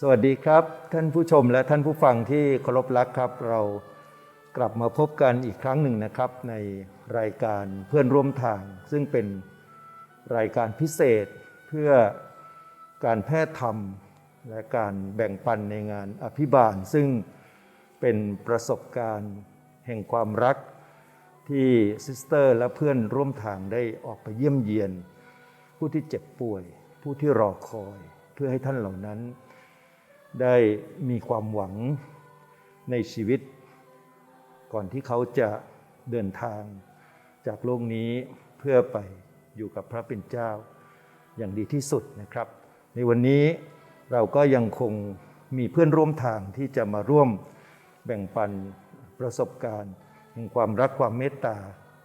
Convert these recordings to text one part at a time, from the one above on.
สวัสดีครับ ท่านผู้ชมและท่านผู้ฟังที่เคารพรักครับ เรากลับมาพบกันอีกครั้งหนึ่งนะครับ ในรายการเพื่อนร่วมทาง ซึ่งเป็นรายการพิเศษเพื่อการแพทย์ธรรม และการแบ่งปันในงานอภิบาล ซึ่งเป็นประสบการณ์แห่งความรักที่ซิสเตอร์และเพื่อนร่วมทางได้ออกไปเยี่ยมเยียน ผู้ที่เจ็บป่วย ผู้ที่รอคอย เพื่อให้ท่านเหล่านั้น ได้มีความหวังในชีวิต ก่อนที่เขาจะเดินทางจากโลกนี้เพื่อไปอยู่กับพระเป็นเจ้าอย่างดีที่สุดนะครับ ในวันนี้เราก็ยังคงมีเพื่อนร่วมทางที่จะมาร่วมแบ่งปันประสบการณ์แห่งความรักความเมตตา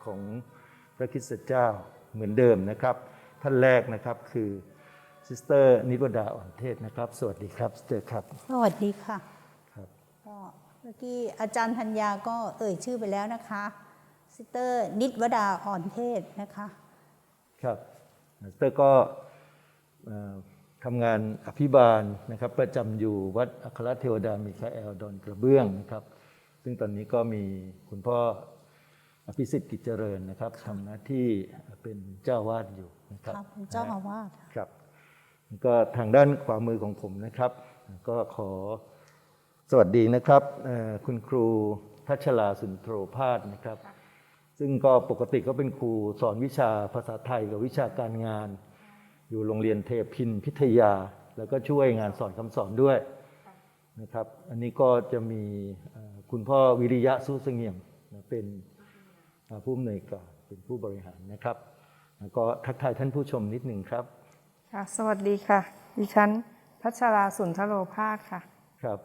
ของพระคริสตเจ้าเหมือนเดิมนะครับ ท่านแรกนะครับคือ ซิสเตอร์นิวดาอ่อนเทศนะครับ สวัสดีครับซิสเตอร์ครับ สวัสดีค่ะครับก็เมื่อกี้อาจารย์ธัญญาก็เอ่ยชื่อไปแล้วนะคะซิสเตอร์นิดวดาอ่อนเทศนะคะครับซิสเตอร์ก็เอ่อทำงานอภิบาลนะครับประจำอยู่วัดอัครเทวดามิคาเอลดอนกระเบื้องนะครับ ซึ่งตอนนี้ก็มีคุณพ่ออภิสิทธิ์กิจเจริญนะครับทำหน้าที่เป็นเจ้าวาดอยู่นะครับครับเป็นเจ้าอาวาสครับ ก็ทางด้านขวามือของผมนะครับ ก็ขอสวัสดีนะครับคุณครูทัชลาสุนโทรพาสนะครับ ซึ่งก็ปกติก็เป็นครูสอนวิชาภาษาไทยกับวิชาการงาน อยู่โรงเรียนเทพินพิทยา แล้วก็ช่วยงานสอนคำสอนด้วยนะครับ อันนี้ก็จะมีคุณพ่อวิริยะสู้เสงี่ยมเป็นผู้อำนวยการเป็นผู้บริหารนะครับ แล้วก็ทักทายท่านผู้ชมนิดหนึ่งครับ ค่ะสวัสดีค่ะ ดิฉันพัชราสุนทโรภาสค่ะ ครับ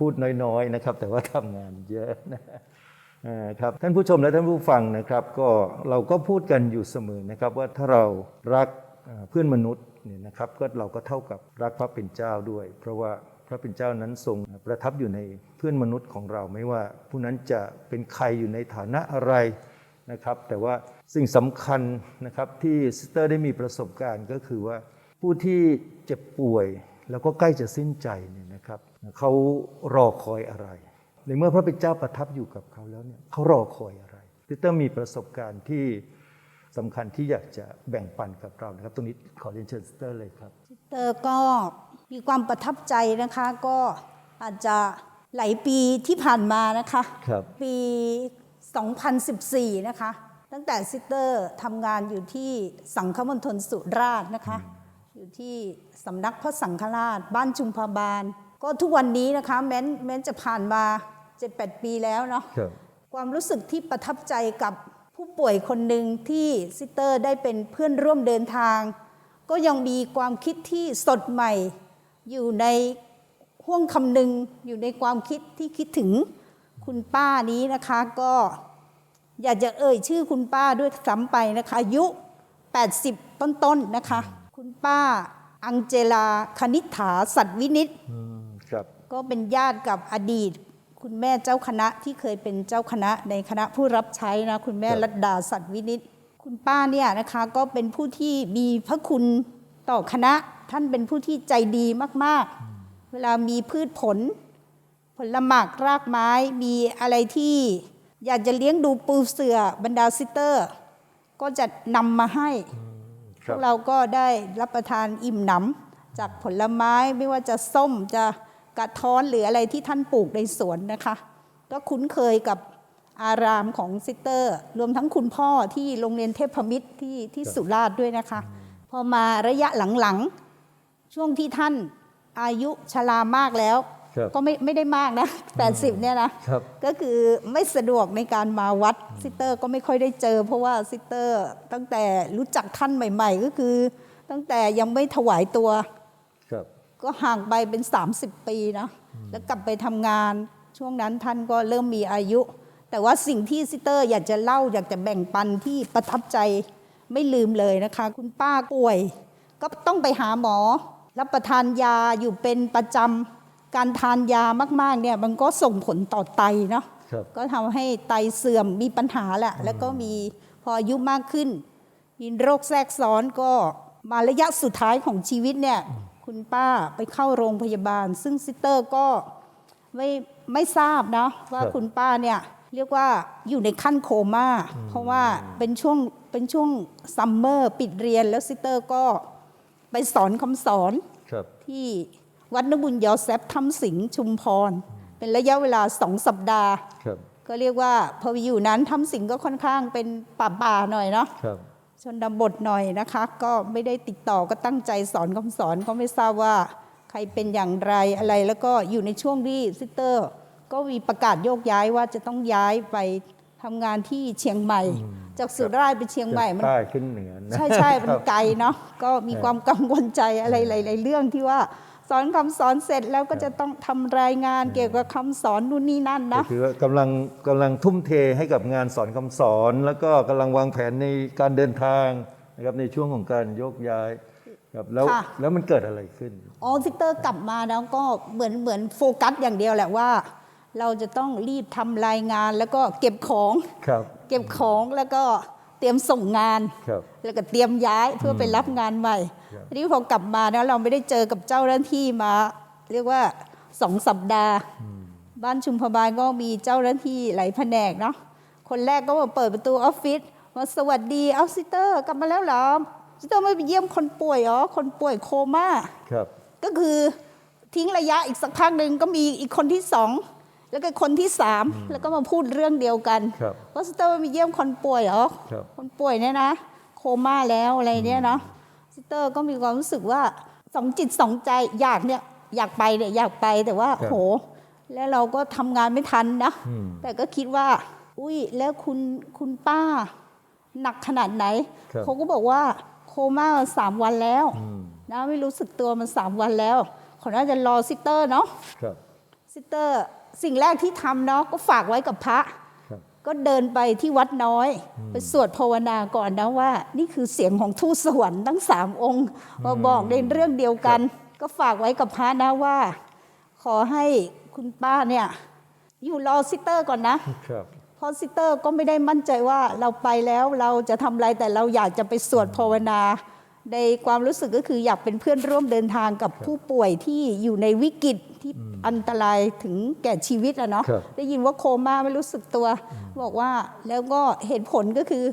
พูดน้อยๆนะครับ แต่ว่าทำงานเยอะนะครับท่านผู้ชมและท่านผู้ฟังนะครับก็เราก็พูดกันอยู่เสมอนะครับว่าถ้าเรารักเอ่อเพื่อนมนุษย์เนี่ยนะครับก็เราก็เท่ากับรักพระเป็นเจ้าด้วย เพราะว่าพระเป็นเจ้านั้นทรงประทับอยู่ในเพื่อนมนุษย์ของเราไม่ว่า ผู้นั้นจะเป็นใครอยู่ในฐานะอะไรนะครับ แต่ว่า สิ่งสำคัญนะครับที่ซิสเตอร์ได้มีประสบการณ์ก็คือว่าผู้ที่เจ็บป่วยแล้วก็ใกล้จะสิ้นใจเนี่ยนะครับเขารอคอยอะไร ในเมื่อพระเป็นเจ้าประทับอยู่กับเขาแล้วเนี่ยเขารอคอยอะไรซิสเตอร์มีประสบการณ์ที่สำคัญที่อยากจะแบ่งปันกับเรานะครับ ตรงนี้ขอเรียนเชิญซิสเตอร์เลยครับซิสเตอร์ก็มีความประทับใจนะคะก็อาจจะหลายปีที่ผ่านมานะคะครับปี 2014 นะคะ ตั้งแต่ซิสเตอร์ทำงานอยู่ที่สังฆมณฑลสุราษฎร์นะคะ อยู่ที่สำนักพระสังฆราช บ้านชุมพาบาล ก็ทุกวันนี้นะคะแม้นแม้นจะผ่านมา7-8 ปีแล้วเนาะครับความรู้สึกที่ประทับใจกับผู้ป่วยคนหนึ่งที่ซิสเตอร์ได้เป็นเพื่อนร่วมเดินทาง ก็ยังมีความคิดที่สดใหม่ อยู่ในห่วงคำหนึ่งอยู่ในความคิดที่คิดถึงคุณป้านี้นะคะก็ อยากจะเอ่ยชื่อคุณป้าด้วยซ้ำไปนะคะอายุ 80 ต้นๆนนะคะ คุณป้าอังเจลาคณิษฐาสัตว์วินิตอืมครับก็เป็นญาติกับอดีต คุณแม่เจ้าคณะที่เคยเป็นเจ้าคณะในคณะผู้รับใช้นะคุณแม่ครับรัตดาสัตว์วินิต คุณป้าเนี่ยนะคะก็เป็นผู้ที่มีพระคุณต่อคณะท่านเป็นผู้ที่ใจดีมากๆ เวลามีพืชผล ผลหมากรากไม้มีอะไรที่ อยากจะเลี้ยงดูปูเสือบรรดาซิสเตอร์ ก็จะนำมาให้คพรับวกเราก็ได้รับประทานอิ่มหนำจากผลไม้ไม่ว่าจะส้มจะกระท้อนหรืออะไรที่ท่านปลูกในสวนนะคะ ก็คุ้นเคยกับอารามของซิสเตอร์ รวมทั้งคุณพ่อที่โรงเรียนเทพมิตรที่ที่สุราษฎร์ด้วยนะคะ พอมาระยะหลังๆ ช่วงที่ท่านอายุชรามากแล้วครับ ก็ไม่ไม่ได้มากนะ80เนี่ยนะครับก็คือไม่สะดวกในการมาวัดซิสเตอร์ก็ไม่ค่อยได้เจอ เพราะว่าซิสเตอร์ตั้งแต่รู้จักท่านใหม่ ๆ ก็คือ ตั้งแต่ยังไม่ถวายตัวครับก็ห่างไปเป็น 30 ปีนะแล้วกลับไปทำงานช่วงนั้นท่านก็เริ่มมีอายุ แต่ว่าสิ่งที่ซิสเตอร์อยากจะเล่าอยากจะแบ่งปันที่ประทับใจไม่ลืมเลยนะคะ คุณป้าป่วย ก็ต้องไปหาหมอรับประทานยาอยู่เป็นประจำ การทานยามากๆเนี่ยมันก็ส่งผลต่อไตเนาะครับก็ทำให้ไตเสื่อมมีปัญหาแหละ แล้วก็มีพออายุมากขึ้น มีโรคแทรกซ้อนก็มาระยะสุดท้ายของชีวิตเนี่ย คุณป้าไปเข้าโรงพยาบาล ซึ่งซิสเตอร์ก็ไม่ไม่ทราบนะว่าครับคุณป้าเนี่ยเรียกว่าอยู่ในขั้นโคม่าเพราะว่าเป็นช่วงเป็นช่วงซัมเมอร์ปิดเรียนแล้วซิสเตอร์ก็ไปสอนคำสอนครับที่ วัดนบุญยอแซฟถ้ำสิงห์ชุมพร เป็นระยะเวลาสองสัปดาห์ครับก็เรียกว่าพอไปอยู่นั้นถ้ำสิงห์ก็ค่อนข้างเป็นป่าป่าๆหน่อยเนาะครับชนบทหน่อยนะคะ ก็ไม่ได้ติดต่อก็ตั้งใจสอนคำสอนก็ไม่ทราบว่าใครเป็นอย่างไรอะไร แล้วก็อยู่ในช่วงที่ซิสเตอร์ ก็มีประกาศโยกย้ายว่าจะต้องย้ายไปทำงานที่เชียงใหม่ จากสุราษฎร์ไปเชียงใหม่มันใต้ขึ้นเหนือนะใช่ใช่ๆคมันรับไกลเนาะก็มีความกังวลใจอะไรหลายๆเรื่องที่ว่าส อนคำสอนเสร็จแล้วก็จะต้องทำรายงานเกี่ยวกับคำสอนนู่นนี่นั่นก็นะคือว่ากำลังกำลังทุ่มเทให้กับงานสอนคำสอน แล้วก็กำลังวางแผนในการเดินทางนะครับในช่วงของการโยกย้ายครับแล้วค่ะแล้วมันเกิดอะไรขึ้นออซิสเตอร์กลับมาแล้วก็เหมือนเหมือนโฟกัสอย่างเดียวแหละว่า เราจะต้องรีบทำรายงานแล้วก็เก็บของครับเก็บของแล้วก็ เตรียมส่งงานครับแล้วก็เตรียมย้ายเพื่อไปรับงานใหม่ครับทีนี้พอกลับมาแล้วเราไม่ได้เจอกับเจ้าหน้าที่มา เรียกว่าสองสัปดาห์ บ้านชุมพบาลก็มีเจ้าหน้าที่หลายแผนกเนาะคนแรกก็มาเปิดประตูออฟฟิศมาสวัสดีเอาซิสเตอร์กลับมาแล้วเหรอซิสเตอร์ไม่ไปเยี่ยมคนป่วยเหรอคนป่วยโคม่าครับก็คือทิ้งระยะอีกสักพักหนึ่งก็มีอีกคนที่สอง แล้วก็คนที่สามแล้วก็มาพูดเรื่องเดียวกันครับว่าซิสเตอร์ไม่ไปเยี่ยมคนป่วยเหรอครับคนป่วยเนี่ยนะ โคม่าแล้วอะไรเนี่ยเนาะซิสเตอร์ก็มีความรู้สึกว่าสองจิตสองใจอยากเนี่ยอยากไปเนี่ยอยากไปแต่ว่าครับโห แล้วเราก็ทำงานไม่ทันนะอืมแต่ก็คิดว่า อุ้ยแล้วคุณคุณป้า หนักขนาดไหนครับเขาก็บอกว่าโคม่ามาสามวันแล้วอืมนะไม่รู้สึกตัวมันสามวันแล้วขอน่าจะรอซิสเตอร์เนาะครับซิสเตอร์ สิ่งแรกที่ทำเนาะก็ฝากไว้กับพระครับก็เดินไปที่วัดน้อย ไปสวดภาวนาก่อนนะว่า นี่คือเสียงของทูตสวรรค์ทั้งสามองค์มาบอกในเรื่องเดียวกัน ก็ฝากไว้กับพระนะว่า ขอให้คุณป้าเนี่ยอยู่รอซิสเตอร์ก่อนนะครับเพราะซิสเตอร์ก็ไม่ได้มั่นใจว่าเราไปแล้วเราจะทำอะไรแต่เราอยากจะไปสวดภาวนา ในความรู้สึกก็คืออยากเป็นเพื่อนร่วมเดินทางกับผู้ป่วยที่อยู่ในวิกฤตที่อันตรายถึงแก่ชีวิตอะเนาะครับ ได้ยินว่าโคม่าไม่รู้สึกตัว บอกว่าแล้วก็เหตุผลก็คือ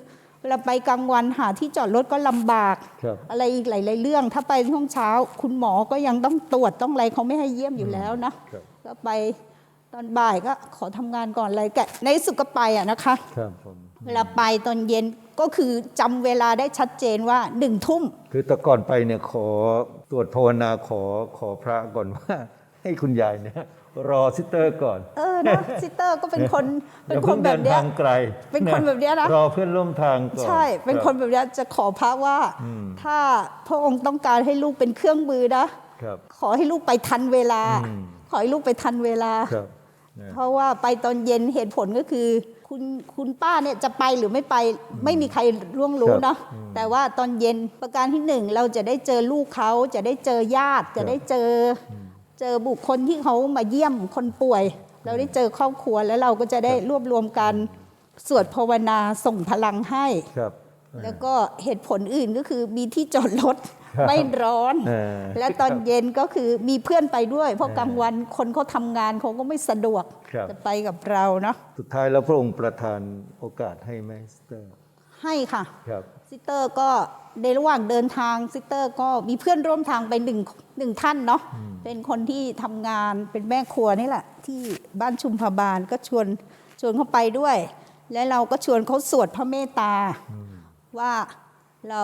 เวลาไปกลางวันหาที่จอดรถก็ลำบาก ครับ อะไรอีกหลาย ๆ เรื่อง ถ้าไปช่วงเช้า คุณหมอก็ยังต้องตรวจต้องอะไรเขาไม่ให้เยี่ยมอยู่แล้วนะ ครับ ก็ไปตอนบ่ายก็ขอทำงานก่อนอะไรแกในที่สุดก็ไปอะนะคะ ครับผม เวลาไปตอนเย็นก็คือจำเวลาได้ชัดเจนว่าหนึ่งทุ่ม คือแต่ก่อนไปเนี่ยขอตรวจภาวนาขอขอพระก่อนว่าให้คุณยายเนี่ยรอซิสเตอร์ก่อน เออนะซิสเตอร์ก็เป็นคนเป็นอย่าคเพิ่นงแบเดิบนเนี้ยทางไกล เป็นคนแบบเนี้ยนะรอเพื่อนร่วมทางก่อนใช่ เป็นรับคนแบบเนี้ยจะขอพระว่าอืมถ้าพระองค์ต้องการให้ลูกเป็นเครื่องมือนะครับขอให้ลูกไปทันเวลาอืมขอให้ลูกไปทันเวลาครับนะเพราะว่าไปตอนเย็นเหตุผลก็คือ คุณคุณป้าเนี่ยจะไปหรือไม่ไปไม่มีใครร่วงรู้เนาะแต่ว่าตอนเย็นประการที่หนึ่งเราจะได้เจอลูกเขาจะได้เจอญาติ จะได้เจออเจอบุคคลที่เขามาเยี่ยมคนป่วย เราได้เจอครอบครัวแล้วเราก็จะได้รวบรวมกันสวดภาวนาส่งพลังให้ครับ แล้วก็เหตุผลอื่นก็คือมีที่จอดรถครับไม่ร้อนเออและตอนเย็นก็คือมีเพื่อนไปด้วย เพราะกลางวันคนเขาทำงานเขาก็ไม่สะดวกครับจะไปกับเราเนาะสุดท้ายแล้วพระองค์ประทานโอกาสให้ไหมซิสเตอร์ ให้ค่ะครับซิสเตอร์ก็ในระหว่างเดินทางซิสเตอร์ก็มีเพื่อนร่วมทางไปหนึ่งหนึ่งท่านเนาะเป็นคนที่ทำงานเป็นแม่ครัวนี่แหละ ที่บ้านชุมพบาลก็ชวนชวนเขาไปด้วย และเราก็ชวนเขาสวดพระเมตตา ว่าเรา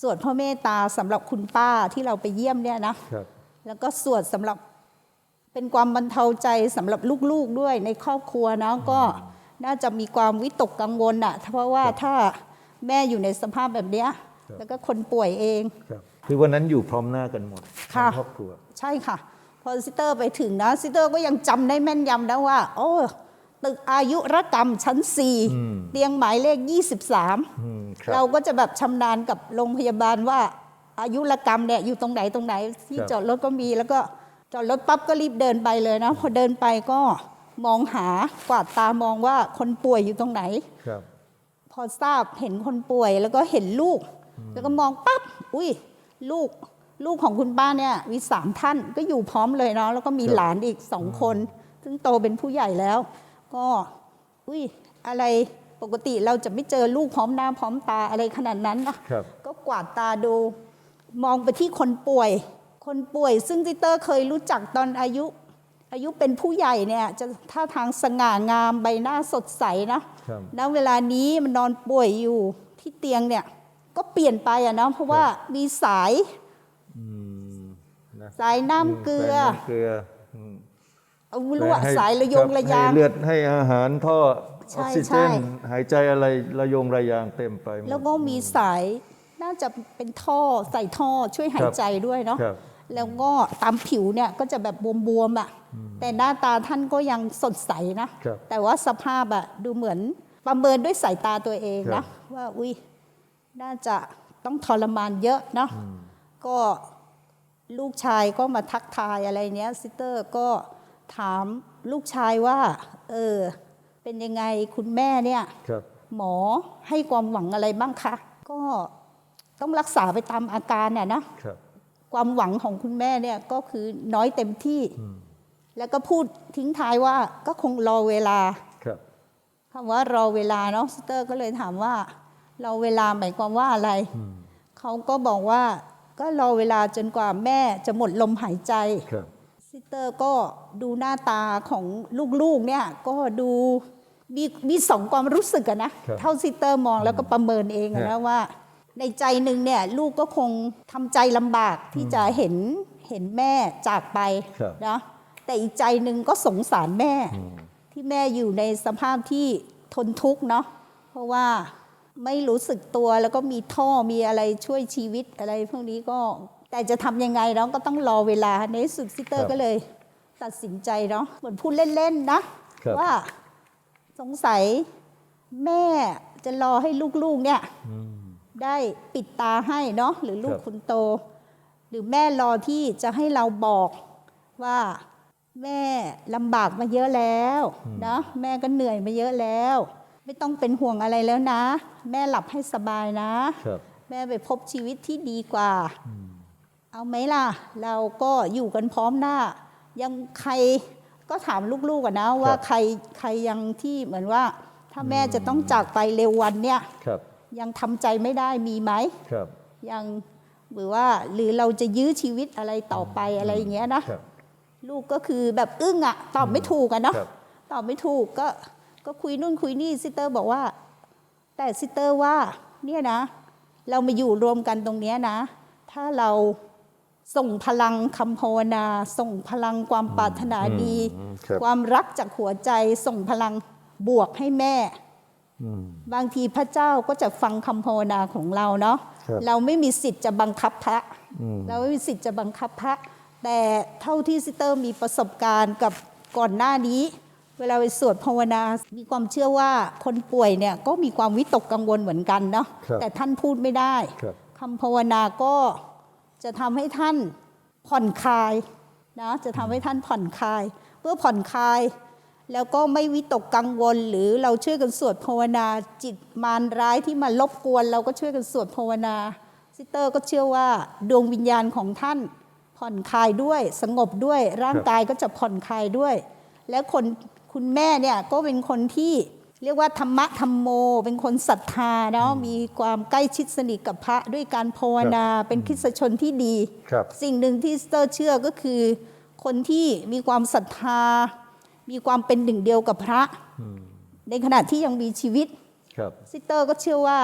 สวดพระเมตตาสำหรับคุณป้าที่เราไปเยี่ยมเนี่ยนะครับแล้วก็สวดสำหรับเป็นความบรรเทาใจสำหรับลูกๆด้วยในครอบครัวนะก็น่าจะมีความวิตกกังวลอะเพราะว่าถ้าแม่อยู่ในสภาพแบบเนี้ยครับแล้วก็คนป่วยเองครับคือวันนั้นอยู่พร้อมหน้ากันหมดค่ะทั้งครอบครัว ใช่ค่ะ พอซิสเตอร์ไปถึงนะซิสเตอร์ก็ยังจำได้แม่นยำนะว่า โอ้ ตึกอายุรกรรมชั้นอืม4เตียงหมายเลข 23อืมครับเราก็จะแบบชำนาญกับโรงพยาบาลว่าอายุรกรรมเนี่ยอยู่ตรงไหนตรงไหน ที่ครับจอดรถก็มีแล้วก็จอดรถปั๊บก็รีบเดินไปเลยนะพอเดินไปก็มองหากวาดตามองว่าคนป่วยอยู่ตรงไหนครับพอทราบเห็นคนป่วยแล้วก็เห็นลูก แล้วก็มองปั๊บอุ้ยลูกลูกของคุณป้าเนี่ยมีสามท่านก็อยู่พร้อมเลยเนาะแล้วก็มีครับหลานอีกสองคน ซึ่งโตเป็นผู้ใหญ่แล้ว ก็อุ้ยอะไรปกติเราจะไม่เจอลูกพร้อมหน้าพร้อมตาอะไรขนาดนั้นนะครับก็กวาดตาดูมองไปที่คนป่วย คนป่วย ซึ่งติเตอร์เคยรู้จักตอนอายุ อายุเป็นผู้ใหญ่เนี่ยจะท่าทางสง่างามใบหน้าสดใสนะครับณเวลานี้มันนอนป่วยอยู่ที่เตียงเนี่ยก็เปลี่ยนไปอะเนาะเพราะว่ามีสายอืมนะสายน้ำเกลือสายน้ำ เกลืออืมเอาไม่รู้ว่าให้สายระยงคบระยาง ให้เลือดให้อาหารท่อใช่ออกซิเจนใช่ หายใจอะไรระยงระยางเต็มไปหมด แล้วก็มีสายน่าจะเป็นท่อใส่ท่อช่วยหายใจด้วยเนาะครับ แล้วก็ตามผิวเนี่ยก็จะแบบบวมๆอะ่ะแต่หน้าตาท่านก็ยังสดใสนะ ครับ แต่ว่าสภาพอะดูเหมือนประเมินด้วยสายตาตัวเองครันะบ ว่าอุ้ยน่าจะต้องทรมานเยอะเนาะก็ลูกชายก็มาทักทายอะไรเนี้ยซิสเตอร์ก็ ถามลูกชายว่า เออ เป็นยังไงคุณแม่เนี่ย ครับ หมอให้ความหวังอะไรบ้างคะ ก็ต้องรักษาไปตามอาการน่ะนะ ครับ ความหวังของคุณแม่เนี่ยก็คือน้อยเต็มที่แล้วก็พูดทิ้งท้ายว่าก็คงรอเวลา ครับ คำว่ารอเวลาเนาะซิสเตอร์ก็เลยถามว่า รอเวลาหมายความว่าอะไรเขาก็บอกว่าก็รอเวลาจนกว่าแม่จะหมดลมหายใจ ครับ ซิสเตอร์ก็ดูหน้าตาของลูกๆเนี่ยก็ดูมีมีสองความรู้สึกอะนะครับเท่าซิสเตอร์มองแล้วก็ประเมินเองอะครันะบว่า ในใจหนึ่งเนี่ยลูกก็คงทำใจลำบากที่จะเห็นเห็นแม่จากไปครับนะแต่อีกใจหนึ่งก็สงสารแม่ ที่แม่อยู่ในสภาพที่ทนทุกข์เนาะเพราะว่าไม่รู้สึกตัวแล้วก็มีท่อมีอะไรช่วยชีวิตอะไรพวกนี้ก็ แต่จะทำยังไงเนาะก็ต้องรอเวลาในที่สุดซิสเตอครัร์บก็เลย ตัดสินใจเนาะเหมือนพูดเล่นๆนะครับว่าสงสัยแม่จะรอให้ลูกๆเนี่ยอืมได้ปิดตาให้เนาะหรือลูคกรับคนโต หรือแม่รอที่จะให้เราบอกว่าแม่ลำบากมาเยอะแล้วนะแม่ก็เหนื่อยมาเยอะแล้ว ไม่ต้องเป็นห่วงอะไรแล้วนะ แม่หลับให้สบายนะครับแม่ไปพบชีวิตที่ดีกว่า เอาไหมล่ะ เราก็อยู่กันพร้อมหน้า ยังใครก็ถามลูกๆอะนะว่าครับใครใครยังที่เหมือนว่า ถ้าแม่จะต้องจากไปเร็ววันเนี่ยครับยังทำใจไม่ได้มีไหมครับยังหรือว่าหรือเราจะยื้อชีวิตอะไรต่อไปอะไรอย่างเงี้ยนะครับลูกก็คือแบบอึ้งอะตอบไม่ถูกอะเนาะครับตอบไม่ถูกก็ก็คุยนู่นคุยนี่ซิสเตอร์บอกว่า แต่ซิสเตอร์ว่าเนี่ยนะ เรามาอยู่รวมกันตรงเนี้ยนะ ถ้าเรา ส่งพลังคำภาวนา ส่งพลังความปรารถนาดีอืมครับความรักจากหัวใจ ส่งพลังบวกให้แม่อืมบางทีพระเจ้าก็จะฟังคำภาวนาของเราเนาะครับเราไม่มีสิทธิ์จะบังคับพระอืมเราไม่มีสิทธิ์จะบังคับพระ แต่เท่าที่ซิสเตอร์มีประสบการณ์กับก่อนหน้านี้ เวลาไปสวดภาวนา มีความเชื่อว่าคนป่วยเนี่ยก็มีความวิตกกังวลเหมือนกันเนาะครับแต่ท่านพูดไม่ได้ครับคำภาวนาก็ จะทำให้ท่านผ่อนคลายนะจะทำให้ท่านผ่อนคลายเมื่อผ่อนคลาย แล้วก็ไม่วิตกกังวล หรือเราช่วยกันสวดภาวนาจิตมารร้ายที่มารบกวน เราก็ช่วยกันสวดภาวนาซิสเตอร์ก็เชื่อว่าดวงวิญญาณของท่านผ่อนคลายด้วยสงบด้วยร่างกายก็จะผ่อนคลายด้วย และคนคุณแม่เนี่ยก็เป็นคนที่ เรียกว่าธรรมะธรรมโม เป็นคนศรัทธาเนาะมีความใกล้ชิดสนิทกับพระด้วยการภาวนาเป็นคริสตชนที่ดีครับสิ่งหนึ่งที่ซิสเตอร์เชื่อก็คือ คนที่มีความศรัทธา มีความเป็นหนึ่งเดียวกับพระ ในขณะที่ยังมีชีวิตครับซิสเตอร์ก็เชื่อว่า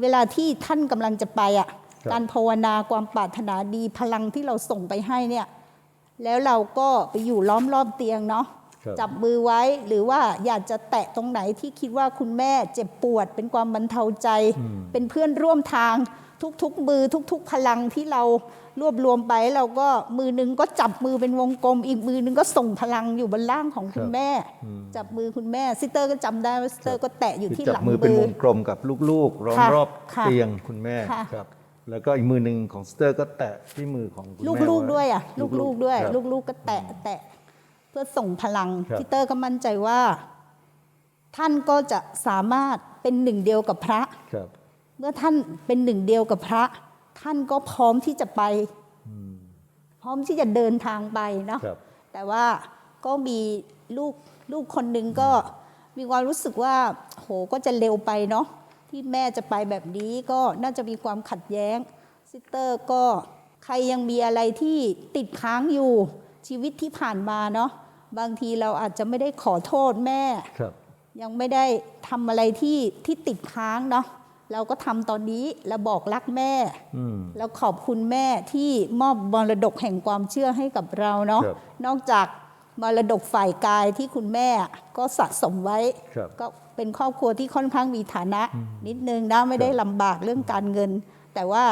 เวลาที่ท่านกำลังจะไปอะครับการภาวนาความปรารถนาดีพลังที่เราส่งไปให้เนี่ยแล้วเราก็ไปอยู่ล้อมรอบเตียงเนาะครับ จับมือไว้หรือว่าอยากจะแตะตรงไหนที่คิดว่าคุณแม่เจ็บปวด เป็นความบรรเทาใจ เป็นเพื่อนร่วมทางทุกๆ มือทุก ๆ พลังที่เรารวบรวมไปเราก็มือหนึงก็จับมือเป็นวงกลม อีกมือหนึงก็ส่งพลังอยู่บนล่างของคุณครับแม่ จับมือคุณแม่ซิสเตอร์ก็จำได้ว่าซิสเตอร์ก็แตะอยู่คือที่จัหบลังมือเป็นวงกลมกับลูกๆล้อมค่ะรอบค่ะเตียงคุณแม่ค่ะครับแล้วก็อีกมือหนึ่งของสเตอร์ก็แตะที่มือของคุณแม่ลูกๆได้วยอะ ลูกๆด้วยครับลูกๆก็แตะแตะเพื่อส่งพลังครับซิสเตอร์ก็มั่นใจว่า ท่านก็จะสามารถเป็นหนึ่งเดียวกับพระครับเมื่อท่านเป็นหนึ่งเดียวกับพระ ท่านก็พร้อมที่จะไป พร้อมที่จะเดินทางไปเนาะครับแต่ว่าก็มีลูกลูกคนหนึ่งก็มีความรู้สึกว่า โหก็จะเร็วไปเนาะที่แม่จะไปแบบนี้ก็น่าจะมีความขัดแย้งซิสเตอร์ก็ใครยังมีอะไรที่ติดค้างอยู่ชีวิตที่ผ่านมาเนาะ บางทีเราอาจจะไม่ได้ขอโทษแม่ครับยังไม่ได้ทำอะไรที่ที่ติดค้างเนาะเราก็ทำตอนนี้เราบอกรักแม่อืมแล้วขอบคุณแม่ที่มอบมรดกแห่งความเชื่อให้กับเราเนาะครับนอกจากมรดกฝ่ายกายที่คุณแม่ก็สะสมไว้ครับก็เป็นครอบครัวที่ค่อนข้างมีฐานะ นิดนึงนะไม่ได้ลำบากเรื่องการเงิน แต่ว่า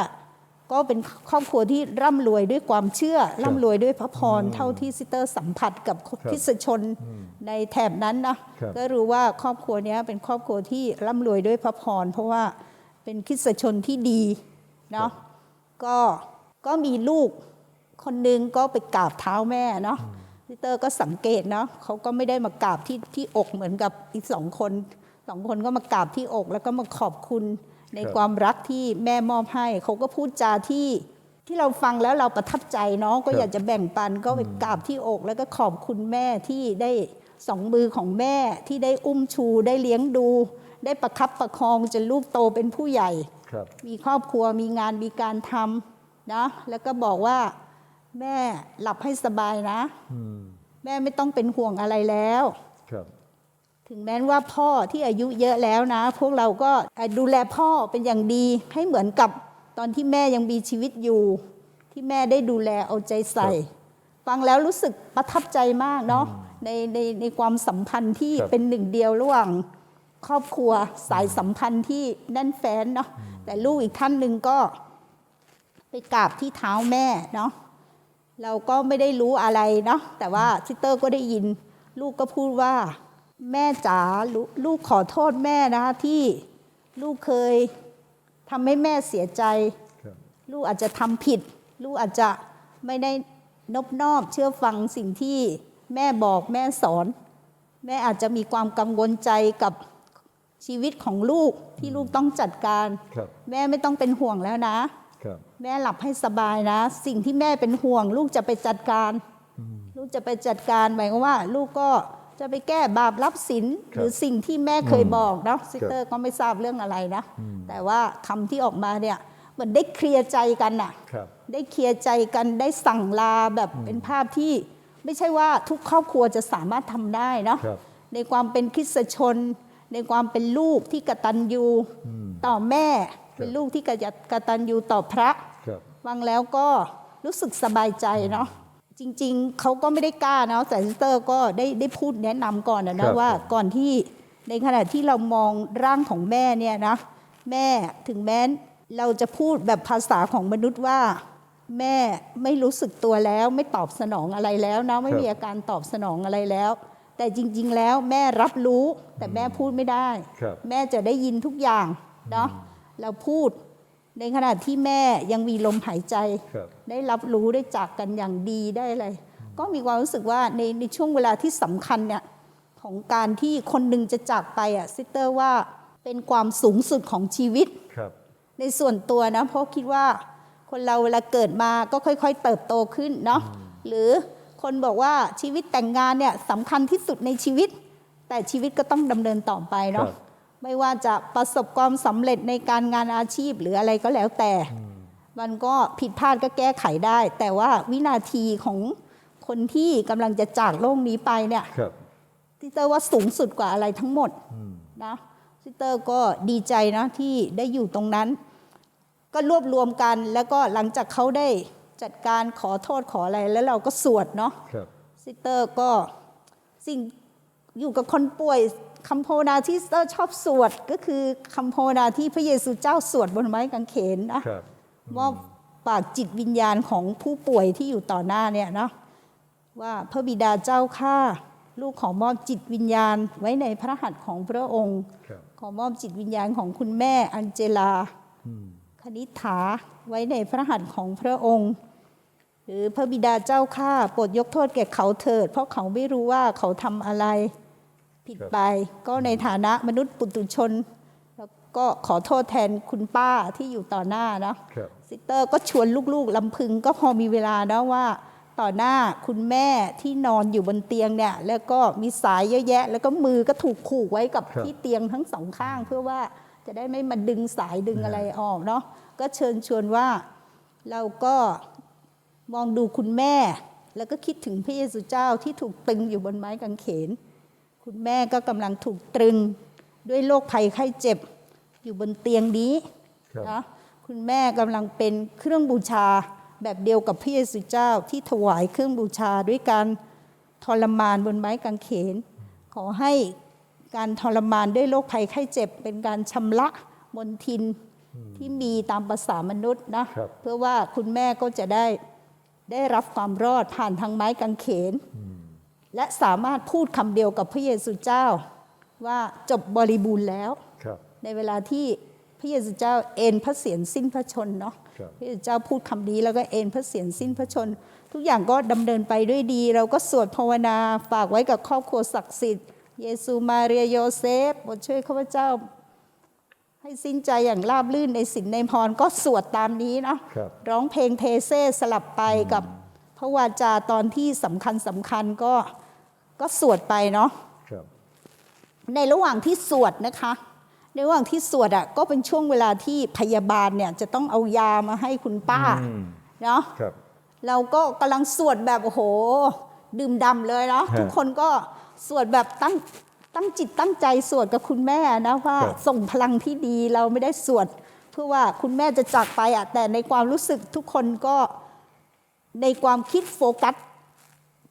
ก็เป็นครอบครัวที่ร่ำรวยด้วยความเชื่อ ร่ำรวยด้วยพระพรเท่าที่ซิสเตอร์สัมผัสกับคริสตชนในแถบนั้นนะครับก็รู้ว่าครอบครัวเนี้ยเป็นครอบครัวที่ร่ำรวยด้วยพระพรเพราะว่าเป็นคริสตชนที่ดีเนาะก็ก็มีลูกคนหนึ่งก็ไปกราบเท้าแม่เนาะซิสเตอร์ก็สังเกตเนาะเขาก็ไม่ได้มากราบที่ที่อกเหมือนกับอีกสองคนสองคนก็มากราบที่อกแล้วก็มาขอบคุณ ในครับความรักที่แม่มอบให้เขาก็พูดจาที่ที่เราฟังแล้วเราประทับใจเนาะก็ครับอยากจะแบ่งปันก็ไปกราบที่อกแล้วก็ขอบคุณแม่ที่ได้สองมือของแม่ที่ได้อุ้มชูได้เลี้ยงดู ได้ประคับประคองจนลูกโตเป็นผู้ใหญ่ครับมีครอบครัวมีงานมีการทำนะแล้วก็บอกว่าแม่หลับให้สบายนะอืมแม่ไม่ต้องเป็นห่วงอะไรแล้วครับ ถึงแม้ว่าพ่อที่อายุเยอะแล้วนะ พวกเราก็ดูแลพ่อเป็นอย่างดีให้เหมือนกับตอนที่แม่ยังมีชีวิตอยู่ ที่แม่ได้ดูแลเอาใจใส่ ฟังแล้วรู้สึกประทับใจมากเนาะในในในความสัมพันธ์ที่ครับเป็นหนึ่งเดียวระหว่างครอบครัวสายสัมพันธ์ที่แน่นแฟ้นเนาะแต่ลูกอีกท่านหนึ่งก็ ไปกราบที่เท้าแม่เนาะเราก็ไม่ได้รู้อะไรเนาะแต่ว่าซิสเตอร์ก็ได้ยิน ลูกก็พูดว่า แม่จ๋าลูลูกขอโทษแม่นะที่ลูกเคยทำให้แม่เสียใจครับลูกอาจจะทำผิด ลูกอาจจะไม่ได้นบนอบเชื่อฟังสิ่งที่แม่บอกแม่สอน แม่อาจจะมีความกังวลใจกับชีวิตของลูกที่ลูกต้องจัดการครับแม่ไม่ต้องเป็นห่วงแล้วนะครับแม่หลับให้สบายนะ สิ่งที่แม่เป็นห่วง ลูกจะไปจัดการ ลูกจะไปจัดการหมายความว่า ลูกก็ จะไปแก้บาปรับสินครับหรือสิ่งที่แม่เคยอืมบอกเนาะซิสเตอร์ก็ไม่ทราบเรื่องอะไรนะ แต่ว่าคำที่ออกมาเนี่ยเหมือนได้เคลียร์ใจกันน่ะครับได้เคลียร์ใจกันได้สั่งลาแบบเป็นภาพที่ไม่ใช่ว่าทุกครอบครัวจะสามารถทำได้เนาะครับในความเป็นคริสตชน ในความเป็นลูกที่กตัญญูต่อแม่ เป็นลูกที่กตัญญูต่อพระครับฟังแล้วก็รู้สึกสบายใจเนาะ จริงๆ เขาก็ไม่ได้กล้าเนาะแต่ซิสเตอร์ก็ได้ได้พูดแนะนำก่อนนะครันะบ ว่าก่อนที่ในขณะที่เรามองร่างของแม่เนี่ยนะแม่ถึงแม้เราจะพูดแบบภาษาของมนุษย์ว่า แม่ไม่รู้สึกตัวแล้วไม่ตอบสนองอะไรแล้วนะไม่มีอาการตอบสนองอะไรแล้ว แต่จริงๆแล้วแม่รับรู้แต่แม่พูดไม่ได้ ครับ แม่จะได้ยินทุกอย่างเนาะเราพูด ในขณะที่แม่ยังมีลมหายใจครับได้รับรู้ได้จากกันอย่างดีได้อะไร ก็มีความรู้สึกว่าในในช่วงเวลาที่สำคัญเนี่ยของการที่คนหนึ่งจะจากไปอะซิสเตอร์ว่าเป็นความสูงสุดของชีวิตครับในส่วนตัวนะ เพราะคิดว่าคนเราเวลาเกิดมาก็ค่อย ๆ เติบโตขึ้นเนาะหรือคนบอกว่าชีวิตแต่งงานเนี่ยสำคัญที่สุดในชีวิต แต่ชีวิตก็ต้องดำเนินต่อไปเนาะครับ ไม่ว่าจะประสบความสำเร็จในการงานอาชีพหรืออะไรก็แล้วแต่ มันก็ผิดพลาดก็แก้ไขได้ แต่ว่าวินาทีของคนที่กำลังจะจากโลกนี้ไปเนี่ยครับซิสเตอร์ว่าสูงสุดกว่าอะไรทั้งหมดอืมนะซิสเตอร์ก็ดีใจนะที่ได้อยู่ตรงนั้น ก็รวบรวมกันแล้วก็หลังจากเขาได้จัดการขอโทษขออะไรแล้วเราก็สวดเนาะครับซิสเตอร์ก็สิ่ง อยู่กับคนป่วยคำภาวนาที่ซิสเตอร์ชอบสวดก็คือคำภาวนาที่พระเยซูเจ้าสวดบนไม้กางเขนนะครับมอบปากจิตวิญญาณของผู้ป่วยที่อยู่ต่อหน้าเนี่ยเนาะว่าพระบิดาเจ้าข้าลูกขอมอบจิตวิญญาณไว้ในพระหัตถ์ของพระองค์ครับขอมอบจิตวิญญาณของคุณแม่อัญเจลาอืมคณิษฐาไว้ในพระหัตถ์ของพระองค์ หรือพระบิดาเจ้าข้าโปรดยกโทษแก่เขาเถิด เพราะเขาไม่รู้ว่าเขาทำอะไร ผิดไป ก็ในฐานะมนุษย์ปุตุชน แล้วก็ขอโทษแทนคุณป้าที่อยู่ต่อหน้าเนาะครับซิสเตอร์ก็ชวนลูกๆลำพึงก็พอมีเวลานะว่าต่อหน้าคุณแม่ที่นอนอยู่บนเตียงเนี่ย แล้วก็มีสายเยอะแยะ แล้วก็มือก็ถูกผูกไว้กับครับที่เตียงทั้งสองข้าง เพื่อว่าจะได้ไม่มาดึงสายดึงอะไรออกเนาะก็เชิญชวนว่าเราก็มองดูคุณแม่ แล้วก็คิดถึงพระเยซูเจ้าที่ถูกตรึงอยู่บนไม้กางเขน คุณแม่ก็กำลังถูกตรึงด้วยโรคภัยไข้เจ็บอยู่บนเตียงนี้ครับนะคุณแม่กำลังเป็นเครื่องบูชาแบบเดียวกับพระเยซูเจ้าที่ถวายเครื่องบูชาด้วยการทรมานบนไม้กางเขน ขอให้การทรมานด้วยโรคภัยไข้เจ็บ เป็นการชำระมนทินที่มีตามภาษามนุษย์นะครับเพื่อว่าคุณแม่ก็จะได้ได้รับความรอดผ่านทางไม้กางเขน และสามารถพูดคำเดียวกับพระเยซูเจ้าว่าจบบริบูรณ์แล้วครับในเวลาที่พระเยซูเจ้าเอ็นพระเศียรสิ้นพระชนเนาะครับพระเยซูเจ้าพูดคำนี้แล้วก็เอ็นพระเศียรสิ้นพระชน ทุกอย่างก็ดำเนินไปด้วยดี เราก็สวดภาวนาฝากไว้กับครอบครัวศักดิ์สิทธิ์เยซูมาเรียโยเซฟโปรดช่วยข้าพเจ้า ให้สิ้นใจอย่างราบลื่นในสินในพรก็สวดตามนี้เนาะครับร้องเพลงเทเซสลับไปกับพระวาจาตอนที่สำคัญสำคัญก็ ก็สวดไปเนาะครับในระหว่างที่สวดนะคะ ในระหว่างที่สวดอะก็เป็นช่วงเวลาที่พยาบาลเนี่ยจะต้องเอายามาให้คุณป้าอืมเนาะครับเราก็กำลังสวดแบบโอ้โห ดื่มดำเลยเนาะฮะทุกคนก็สวดแบบตั้งตั้งจิตตั้งใจสวดกับคุณแม่นะว่าครับส่งพลังที่ดีเราไม่ได้สวด เพื่อว่าคุณแม่จะจากไปอะแต่ในความรู้สึกทุกคนก็ในความคิดโฟกัส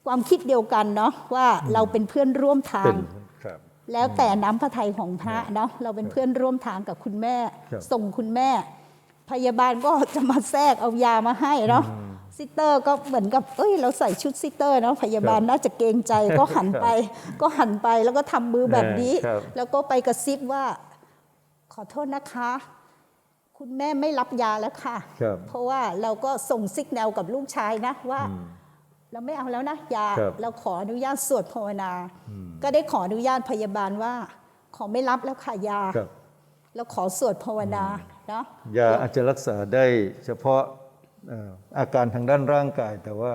ความคิดเดียวกันเนาะว่าเราเป็นเพื่อนร่วมทาเป็ง นครับ แล้วแต่น้ำพระทัยของพระเนาะเราเป็นเพื่อนร่วมทางกับคุณแม่ ครับส่งคุณแม่ พยาบาลก็จะมาแทรกเอายามาให้เนาะซิสเตอร์ก็เหมือนกับเอ้ย เราใส่ชุดซิสเตอร์เนาะพยาบาลครับน่าจะเกรงใจก็หันไป ก็หันไปแล้วก็ทำมือแบบนี้ ครับ แล้วก็ไปกระซิบว่า ขอโทษนะคะ คุณแม่ไม่รับยาแล้วค่ะ ครับเพราะว่าเราก็ส่งซิกแนลกับลูกชายนะว่า อืม เราไม่เอาแล้วนะยาครับเราขออนุญาตสวดภาวนาก็ได้ขออนุญาตพยาบาลว่า ขอไม่รับแล้วค่ะยา ครับแล้วขอสวดภาวนาเนาะ ยาอาจจะรักษาได้เฉพาะเอ่ออาการทางด้านร่างกาย แต่ว่า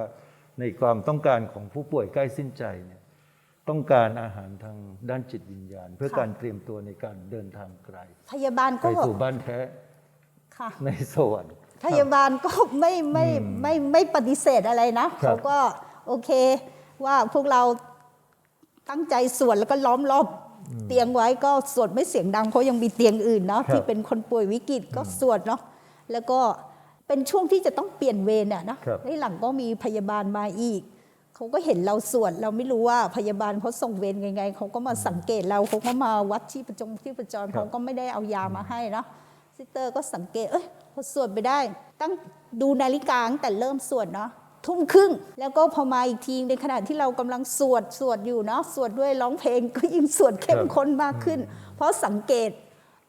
ในความต้องการของผู้ป่วยใกล้สิ้นใจเนี่ยต้องการอาหารทางด้านจิตวิญญาณ เพื่อการเตรียมตัวในการเดินทางไกลพยาบาลไปก็สู่บ้านแท้ค่ะ ในสวรรค์ พยาบาลก็ไม่ไม่ไม่ไม่ปฏิเสธอะไรนะครัเขาบก็โอเคว่าพวกเราตั้งใจสวดแล้วก็ล้อมรอบเตียงไว้ก็สวดไม่เสียงดังเพราะยังมีเตียงอื่นเนาะครับที่เป็นคนป่วยวิกฤตก็สวดเนาะแล้วก็เป็นช่วงที่จะต้องเปลี่ยนเวรอะนะครับในหลังก็มีพยาบาลมาอีกเขาก็เห็นเราสวดเราไม่รู้ว่าพยาบาลเขาส่งเวรยังไงเขาก็มาสังเกตเราเขาก็มาวัดที่ประจงที่ประจรเขาก็ไม่ได้เอายามาให้เนาะซิสเตอร์ก็สังเกตเอ้ยพ อสวดไปได้ ตั้งดูนาฬิกาตั้งแต่เริ่มสวดเนาะทุ่มครึ่ง แล้วก็พอมาอีกทีในขณะที่เรากำลังสวดสวดอยู่เนาะสวดด้วยร้องเพลงก็ยิ่งสวดเข้มข้นมากขึ้น เพราะสังเกต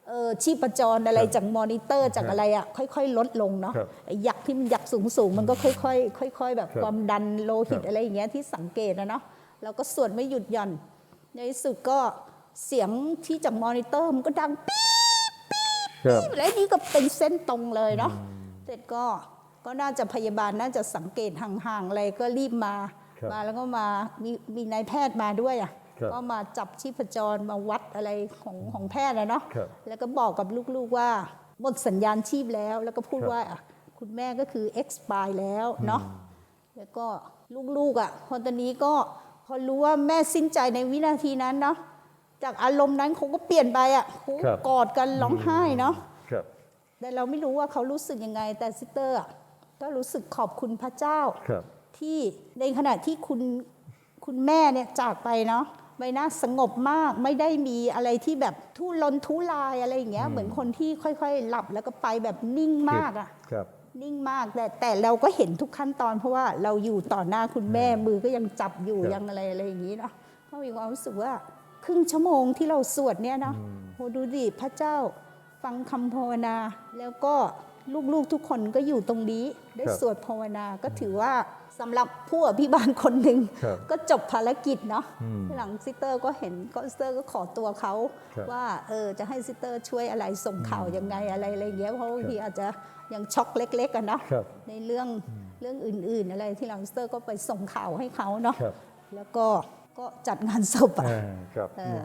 เอ่อชีพจรอะไรครับจากมอนิเตอร์จากอะไรอะค่อย ๆ ลดลงเนาะครับไอ้ยักษ์ที่มันยักษ์สูงๆ มันก็ค่อยๆค่อย ๆ แบบครับความดันโลหิตครับอะไรอย่างเงี้ยที่สังเกตนะเนาะเราก็สวดไม่หยุดหย่อน ในที่สุดก็เสียงที่จากมอนิเตอร์มันก็ดังปี๊ดครับ และนี่ก็เป็นเส้นตรงเลยเนาะเสร็จก็ก็น่าจะพยาบาลน่าจะสังเกตห่างๆอะไรก็รีบมาครับมาแล้วก็มามีมีนายแพทย์มาด้วยอะครับก็มาจับชีพจรมาวัดอะไรของของแพทย์อะเนาะครับแล้วก็บอกกับลูกๆว่าหมดสัญญาณชีพแล้ว แล้วก็พูดครับว่าอะคุณแม่ก็คือ expire แล้วเนาะแล้วก็ลูกๆอะพอตอนนี้ก็พอรู้ว่าแม่สิ้นใจในวินาทีนั้นเนาะ จากอารมณ์นั้นเขาก็เปลี่ยนไปอะเขาครับ กอดกันร้องไห้เนาะครับ แต่เราไม่รู้ว่าเขารู้สึกยังไง แต่ซิสเตอร์อะก็รู้สึกขอบคุณพระเจ้า ครับ ที่ในขณะที่คุณคุณแม่เนี่ยจากไปเนาะใบหน้าสงบมากไม่ได้มีอะไรที่แบบทุรนทุรายอะไรอย่างเงี้ยเหมือนคนที่ค่อยๆ หลับแล้วก็ไปแบบนิ่งมากอะครับ นิ่งมากแต่แต่เราก็เห็นทุกขั้นตอน เพราะว่าเราอยู่ต่อหน้าคุณแม่มือก็ยังจับอยู่ครับ ยังอะไรอะไรอย่างนี้เนาะก็มีความรู้สึกว่า ครึ่งชั่วโมงที่เราสวดเนี่ยเนาะโหดูดิพระเจ้าฟังคำภาวนา แล้วก็ลูกๆทุกคนก็อยู่ตรงนี้ ได้ครับสวดภาวนาก็ถือว่าสำหรับผู้อภิบาลคนหนึ่งครับก็จบภารกิจเนาะอืมหลังซิสเตอร์ก็เห็นก็ซิสเตอร์ก็ขอตัวเขาครับว่าเออจะให้ซิสเตอร์ช่วยอะไรส่งข่าวยังไงอะไรอะไรเงี้ยเพราะบางทีอาจจะยังช็อกเล็กๆกันเนาะครับในเรื่องเรื่องอื่น ๆ อะไรที่หลังซิสเตอร์ก็ไปส่งข่าวให้เขาเนาะครับแล้วก็ ก็จัดงานศพอะอ่าครับเออ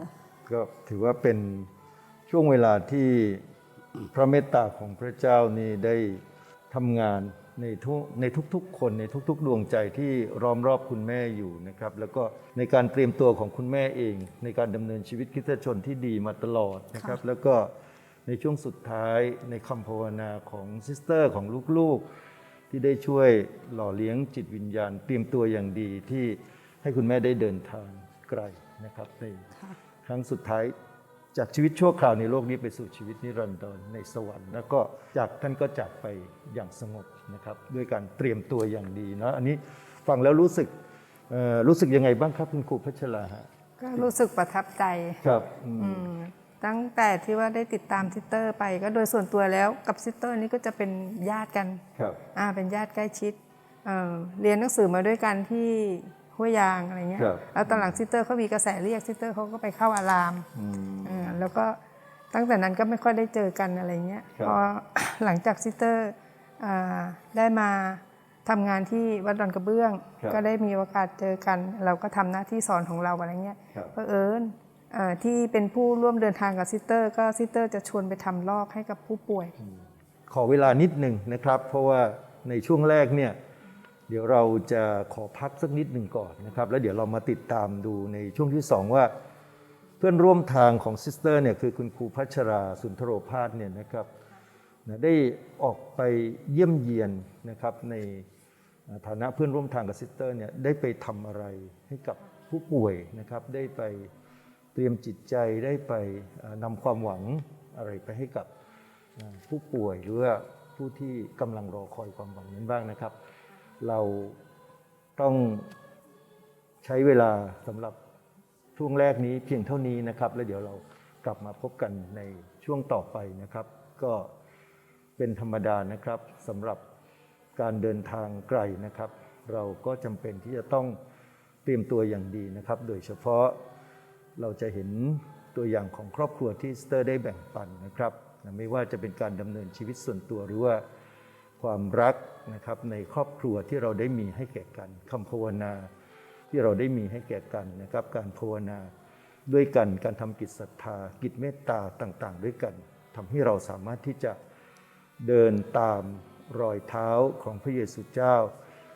ก็ถือว่าเป็นช่วงเวลาที่พระเมตตาของพระเจ้านี่ได้ทำงานในทุกในทุกๆ คนในทุก ๆ ดวงใจที่ล้อมรอบคุณแม่อยู่นะครับ แล้วก็ในการเตรียมตัวของคุณแม่เอง ในการดำเนินชีวิตคริสตชนที่ดีมาตลอดนะครับ แล้วก็ในช่วงสุดท้ายในคำภาวนาของซิสเตอร์ของลูกๆ ที่ได้ช่วยหล่อเลี้ยงจิตวิญญาณ เตรียมตัวอย่างดีที่ ให้คุณแม่ได้เดินทางไกลนะครับในค่ะครั้งสุดท้ายจากชีวิตชั่วคราวในโลกนี้ไปสู่ชีวิตนิรันดรในสวรรค์ แล้วก็จากท่านก็จากไปอย่างสงบนะครับด้วยการเตรียมตัวอย่างดีเนาะอันนี้ฟังแล้วรู้สึกเอ่อรู้สึกยังไงบ้างครับคุณครูพัชราฮะก็รู้สึกประทับใจครับอืมอืมตั้งแต่ที่ว่าได้ติดตามซิสเตอร์ไป ก็โดยส่วนตัวแล้วกับซิสเตอร์นี่ก็จะเป็นญาติกันครับอ่าเป็นญาติใกล้ชิดเอ่อเรียนหนังสือมาด้วยกันที่ ห้วยยางอะไรเงี้ยครับแล้วตอนหลังซิสเตอร์เขามีกระแสเรียกซิสเตอร์เขาก็ไปเข้าอารามอืมอ่าแล้วก็ตั้งแต่นั้นก็ไม่ค่อยได้เจอกันอะไรเงี้ยครับ พอ หลังจากซิสเตอร์อ่าได้มาทำงานที่วัดดอนกระเบื้อง ครับก็ได้มีโอกาสเจอกัน เราก็ทำหน้าที่สอนของเราอะไรเงี้ยครับ เพอเอิญอ่าที่เป็นผู้ร่วมเดินทางกับซิสเตอร์ ก็ซิสเตอร์จะชวนไปทำลอกให้กับผู้ป่วย ขอเวลานิดหนึ่งนะครับ เพราะว่าในช่วงแรกเนี่ย เดี๋ยวเราจะขอพักสักนิดหนึ่งก่อนนะครับ แล้วเดี๋ยวเรามาติดตามดูในช่วงที่สองว่า เพื่อนร่วมทางของซิสเตอร์เนี่ยคือคุณครูพัชราสุนทรโรพาสเนี่ยนะครับได้ออกไปเยี่ยมเยียนนะครับในฐานะเพื่อนร่วมทางกับซิสเตอร์เนี่ยได้ไปทำอะไรให้กับผู้ป่วยนะครับ ได้ไปเตรียมจิตใจได้ไปนำความหวังอะไรไปให้กับผู้ป่วยหรือว่าผู้ที่กำลังรอคอยความหวังนั้นบ้างนะครับ เราต้องใช้เวลาสำหรับช่วงแรกนี้เพียงเท่านี้นะครับ แล้วเดี๋ยวเรากลับมาพบกันในช่วงต่อไปนะครับ ก็เป็นธรรมดานะครับสำหรับการเดินทางไกลนะครับ เราก็จำเป็นที่จะต้องเตรียมตัวอย่างดีนะครับ โดยเฉพาะเราจะเห็นตัวอย่างของครอบครัวที่สเตอร์ได้แบ่งปันนะครับ ไม่ว่าจะเป็นการดำเนินชีวิตส่วนตัวหรือว่า ความรักนะครับในครอบครัวที่เราได้มีให้แก่กันคำภาวนาที่เราได้มีให้แก่กันนะครับ การภาวนาด้วยกันการทำกิจศรัทธากิจเมตตาต่างๆ ด้วยกันทำให้เราสามารถที่จะเดินตามรอยเท้าของพระเยซูเจ้า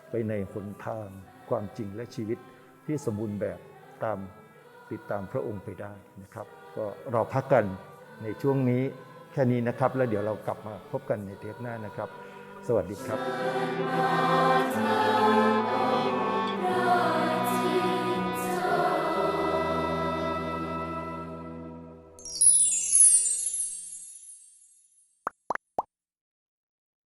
ไปในหนทางความจริงและชีวิตที่สมบูรณ์แบบตามติดตามพระองค์ไปได้นะครับ ก็เราพักกันในช่วงนี้แค่นี้นะครับ แล้วเดี๋ยวเรากลับมาพบกันในเทปหน้านะครับ สวัสดีครับ